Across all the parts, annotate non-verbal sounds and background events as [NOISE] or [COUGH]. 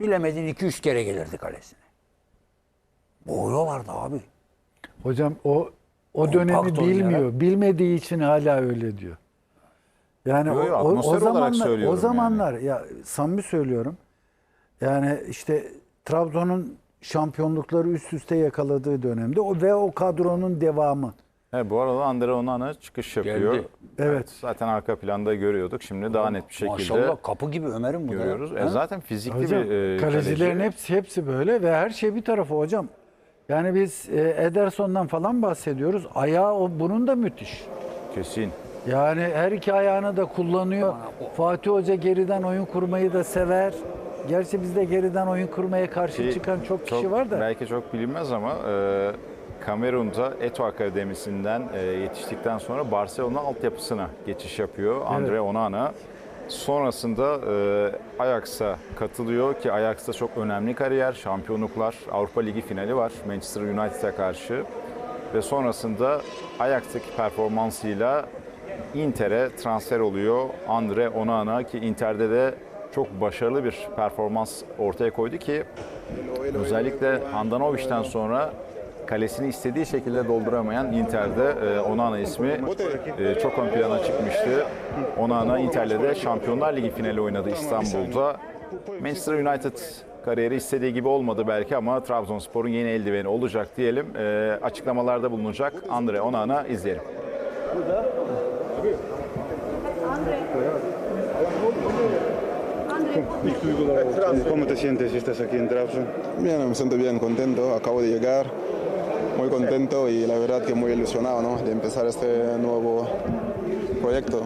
Bilemedin 2-3 kere gelirdi kalesine. Boğuyorlardı abi. Hocam o o dönemi Kompakt bilmiyor. oynayarak. Bilmediği için hala öyle diyor. Yani Yo, o, yo, o, o atmosfer olarak zamanlar o söylüyorum zamanlar ya samimi söylüyorum. Yani işte Trabzon'un şampiyonlukları üst üste yakaladığı dönemde o ve o kadronun devamı. He, bu arada Andre Onana çıkış yapıyor. Geldi. Evet. Zaten arka planda görüyorduk. Şimdi daha net bir şekilde Maşallah kapı gibi Ömer'im bu da. görüyoruz. E, Ha? zaten fizikli Hocam bir e, kalecilerin kaleci. hepsi hepsi böyle ve her şey bir tarafa hocam. Yani biz e, Ederson'dan falan bahsediyoruz. Ayağı o bunun da müthiş. Kesin. Yani her iki ayağını da kullanıyor. Fatih Hoca geriden oyun kurmayı da sever. Gerçi bizde geriden oyun kurmaya karşı Ki çıkan çok kişi var da. Belki çok bilinmez ama e, Kamerun'da Eto Akademisi'nden e, yetiştikten sonra Barcelona altyapısına geçiş yapıyor Andre Evet. Onana. Sonrasında e, Ajax'a katılıyor ki Ajax'ta çok önemli kariyer, şampiyonluklar, Avrupa Ligi finali var Manchester United'a karşı. Ve sonrasında Ajax'taki performansıyla Inter'e transfer oluyor Andre Onana ki Inter'de de çok başarılı bir performans ortaya koydu ki özellikle Handanovic'ten sonra kalesini istediği şekilde dolduramayan Inter'de e, Onana ismi e, çok ön plana çıkmıştı. Onana Inter'le de Şampiyonlar Ligi finali oynadı İstanbul'da. Manchester United kariyeri istediği gibi olmadı belki ama Trabzonspor'un yeni eldiveni olacak diyelim. E, açıklamalarda bulunacak Andre Onana izleyelim. ¿Cómo te sientes si estás aquí en Trabzon? Bien, me siento bien, contento. Acabo de llegar, muy contento y la verdad que muy ilusionado ¿no? de empezar este nuevo proyecto.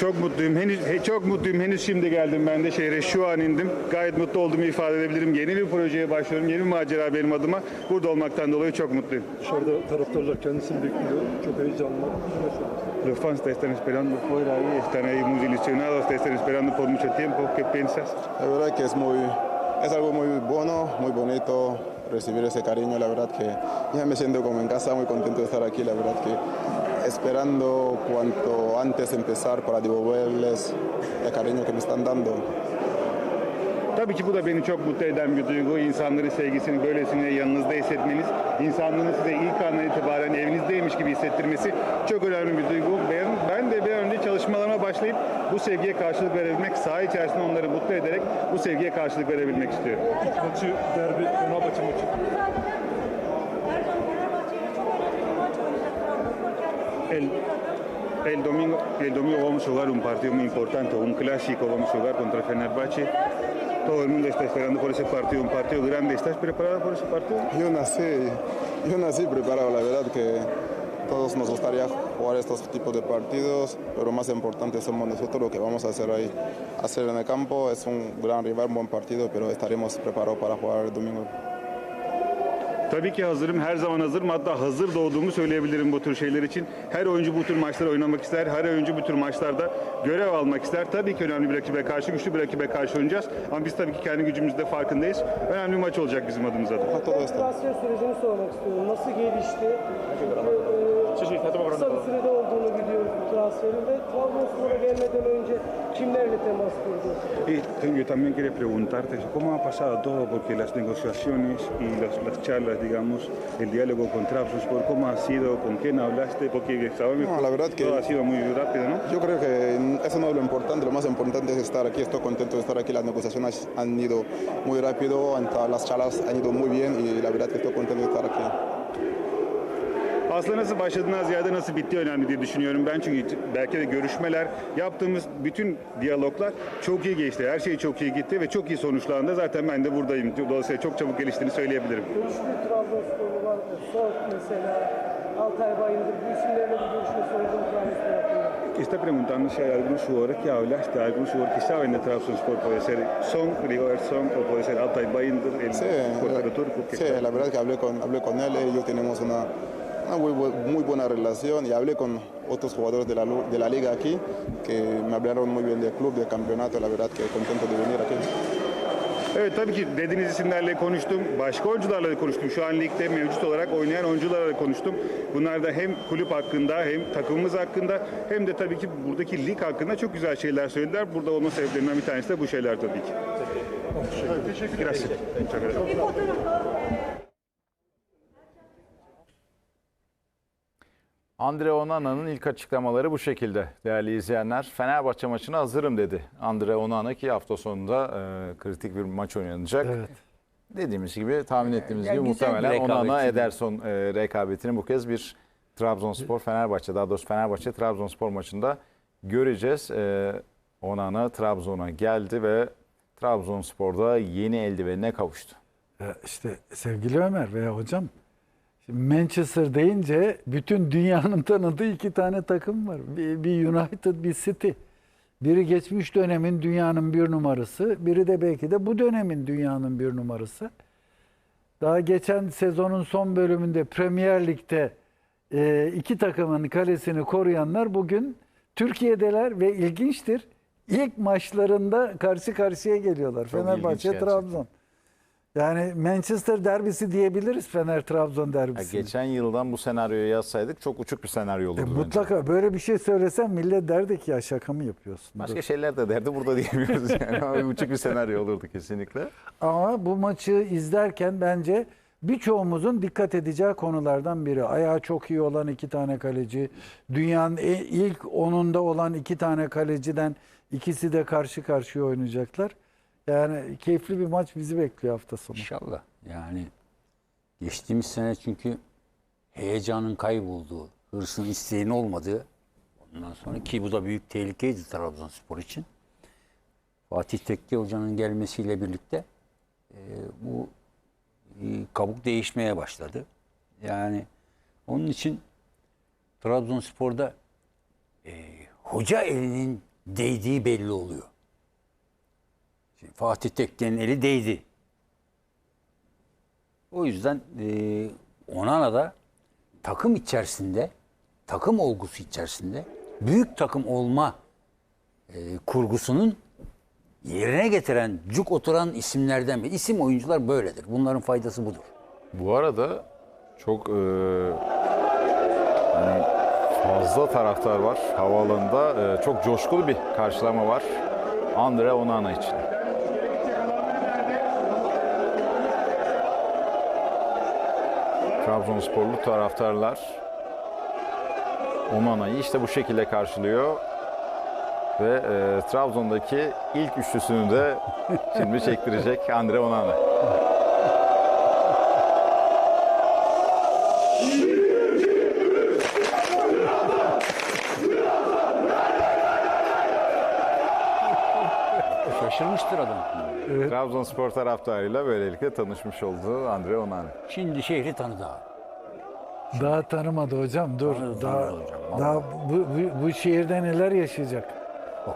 Çok mutluyum. Henüz he- çok mutluyum. Henüz şimdi geldim ben de şehre. Şu an indim. Gayet mutlu olduğumu ifade edebilirim. Yeni bir projeye başlıyorum. Yeni bir macera benim adıma. Burada olmaktan dolayı çok mutluyum. Dışarıda taraftarlar kendisini bekliyor. Çok heyecanlı. Los fans te están esperando fuera y están ahí muy ilusionados, te están esperando por mucho tiempo. ¿Qué piensas? La verdad que es muy, es algo muy bueno, muy bonito recibir ese cariño. La verdad que ya me siento como en casa, muy contento de estar aquí. La verdad que esperando cuanto antes empezar para devolverles el cariño que me están dando. Tabii ki bu da beni çok mutlu eden bir duygu. İnsanların sevgisini böylesine yanınızda hissetmeniz, insanlığın size ilk andan itibaren evinizdeymiş gibi hissettirmesi çok önemli bir duygu. Ben, ben de bir an önce çalışmalarıma başlayıp bu sevgiye karşılık verebilmek, saha içerisinde onları mutlu ederek bu sevgiye karşılık verebilmek istiyorum. Maçı, derbi, Fenerbahçe maçı. El, el domingo, el domingo vamos a jugar un partido muy importante, un clásico, vamos a jugar contra Fenerbahce. Todo el mundo está esperando por ese partido, un partido grande. ¿Estás preparado por ese partido? Yo nací, yo nací preparado, la verdad que todos nos gustaría jugar estos tipos de partidos, pero más importante somos nosotros lo que vamos a hacer ahí. Hacer en el campo es un gran rival, un buen partido, pero estaremos preparados para jugar el domingo. Tabii ki hazırım. Her zaman hazırım. Hatta hazır doğduğumu söyleyebilirim bu tür şeyler için. Her oyuncu bu tür maçları oynamak ister. Her oyuncu bu tür maçlarda görev almak ister. Tabii ki önemli bir rakibe karşı, güçlü bir rakibe karşı oynayacağız. Ama biz tabii ki kendi gücümüzde farkındayız. Önemli bir maç olacak bizim adımıza da. A todo esto. Transfer sürecini sormak istiyorum. Nasıl gelişti? Çünkü, e, kısa bir sürede olduğunu biliyoruz bu transferin ve Trabzonspor'a gelmeden önce kimlerle temas kurdu? Y yo también quería preguntarte cómo ha pasado todo, porque las negociaciones y las, las charlas, digamos, el diálogo con Trabzonspor, cómo ha sido, con quién hablaste, porque sabemos No, la verdad que- todo ha sido muy rápido, ¿no? Yo creo que eso no es lo importante, lo más importante es estar aquí, estoy contento de estar aquí, las negociaciones han ido muy rápido, las charlas han ido muy bien y la verdad que estoy contento de estar aquí. Aslında nasıl başladığından ziyade nasıl bittiği önemli diye düşünüyorum ben. Çünkü belki de görüşmeler, yaptığımız bütün diyaloglar çok iyi geçti. Her şey çok iyi gitti ve çok iyi sonuçlandı. Zaten ben de buradayım. Dolayısıyla çok çabuk geliştiğini söyleyebilirim. Görüşlü Trabzonsporlu var. Son mesela Altay Bayındır. Bu isimlerle bir Trabzonspor hakkında? Está preguntando si hay algunos jugadores que hablaste, algunos jugadores que saben de Trabzonspor. Puede ser Son, Rigoberto Son, o puede ser Altay Bayındır, el Sí, portero turco. que sí, está- la verdad que hablé con, hablé con él, ellos tenemos una, una muy, bu- muy buena relación y hablé con otros jugadores de la, de la liga aquí que me hablaron muy bien del club, del campeonato, la verdad que contento de venir aquí. Evet tabii ki dediğiniz isimlerle konuştum. Başka oyuncularla da konuştum. Şu an ligde mevcut olarak oynayan oyuncularla da konuştum. Bunlar da hem kulüp hakkında hem takımımız hakkında hem de tabii ki buradaki lig hakkında çok güzel şeyler söylediler. Burada olma sebeplerinden bir tanesi de bu şeyler tabii ki. Teşekkür ederim. Teşekkür ederim. Andre Onana'nın ilk açıklamaları bu şekilde değerli izleyenler. Fenerbahçe maçına hazırım dedi. Andre Onana ki hafta sonunda e, kritik bir maç oynanacak. Evet. Dediğimiz gibi tahmin ettiğimiz Yani gibi muhtemelen Onana. Ederson e, rekabetini bu kez bir Trabzonspor Fenerbahçe daha doğrusu Fenerbahçe Trabzonspor maçında göreceğiz. E, Onana Trabzon'a geldi ve Trabzonspor'da yeni eldivenine kavuştu. İşte sevgili Ömer veya hocam şimdi Manchester deyince bütün dünyanın [LAUGHS] tanıdığı iki tane takım var. Bir, bir United, bir City. Biri geçmiş dönemin dünyanın bir numarası, biri de belki de bu dönemin dünyanın bir numarası. Daha geçen sezonun son bölümünde Premier Lig'de e, iki takımın kalesini koruyanlar bugün Türkiye'deler ve ilginçtir. İlk maçlarında karşı karşıya geliyorlar. Çok Fenerbahçe, gerçekten. Yani Manchester derbisi diyebiliriz Fener Trabzon derbisi. geçen yıldan bu senaryoyu yazsaydık çok uçuk bir senaryo olurdu. E, bence. mutlaka böyle bir şey söylesem millet derdi ki ya şaka mı yapıyorsun? Başka şeyler de derdi burada diyemiyoruz [LAUGHS] yani. Ama uçuk bir senaryo olurdu kesinlikle. Ama bu maçı izlerken bence birçoğumuzun dikkat edeceği konulardan biri. Ayağı çok iyi olan iki tane kaleci, dünyanın e- ilk onunda olan iki tane kaleciden ikisi de karşı karşıya oynayacaklar. Yani keyifli bir maç bizi bekliyor hafta sonu. İnşallah. Yani geçtiğimiz sene çünkü heyecanın kaybolduğu, hırsın isteğin olmadığı ondan sonra ki bu da büyük tehlikeydi Trabzonspor için. Fatih Tekke Hoca'nın gelmesiyle birlikte e, bu e, kabuk değişmeye başladı. Yani onun için Trabzonspor'da e, hoca elinin değdiği belli oluyor. Fatih Tekke'nin eli değdi. O yüzden e, Onana da takım içerisinde, takım olgusu içerisinde büyük takım olma e, kurgusunun yerine getiren, cuk oturan isimlerden bir. İsim oyuncular böyledir. Bunların faydası budur. Bu arada çok e, hani fazla taraftar var havaalanında. E, çok coşkulu bir karşılama var Andre Onana için. Trabzonsporlu taraftarlar Onana'yı işte bu şekilde karşılıyor. Ve e, Trabzon'daki ilk üçlüsünü de [LAUGHS] şimdi çektirecek Andre Onana. Şaşırmıştır adam. Trabzonspor taraftarıyla böylelikle tanışmış oldu Andre Onana. Şimdi şehri tanıdı abi. Daha tanımadı hocam dur. Tanıdı, daha tanıdı hocam, daha bu, bu, bu şehirde neler yaşayacak?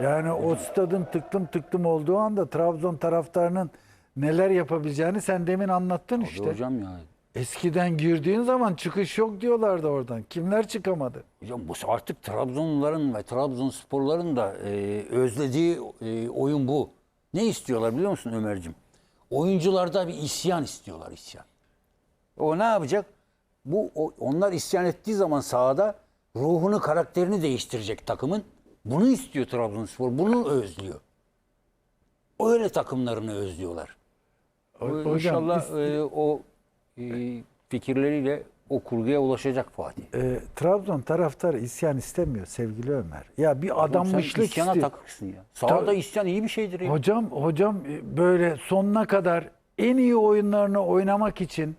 Yani o stadın tıklım tıklım olduğu anda Trabzon taraftarının neler yapabileceğini sen demin anlattın Tabii işte. Hocam ya. Eskiden girdiğin zaman çıkış yok diyorlardı oradan. Kimler çıkamadı? Hocam bu artık Trabzonluların ve Trabzonsporların da e, özlediği e, oyun bu. Ne istiyorlar biliyor musun Ömer'cim? Oyuncularda bir isyan istiyorlar isyan. O ne yapacak? Bu o- onlar isyan ettiği zaman sahada ruhunu, karakterini değiştirecek takımın. Bunu istiyor Trabzonspor. Bunu özlüyor. Öyle takımlarını özlüyorlar. Hocam, İnşallah is- e, o e, fikirleriyle o kurguya ulaşacak Fatih. Ee, Trabzon taraftarı isyan istemiyor sevgili Ömer. Ya bir adammışlık isyana istiyor. takıksın ya. Sahada isyan iyi bir şeydir ya. Hocam hocam e, böyle sonuna kadar en iyi oyunlarını oynamak için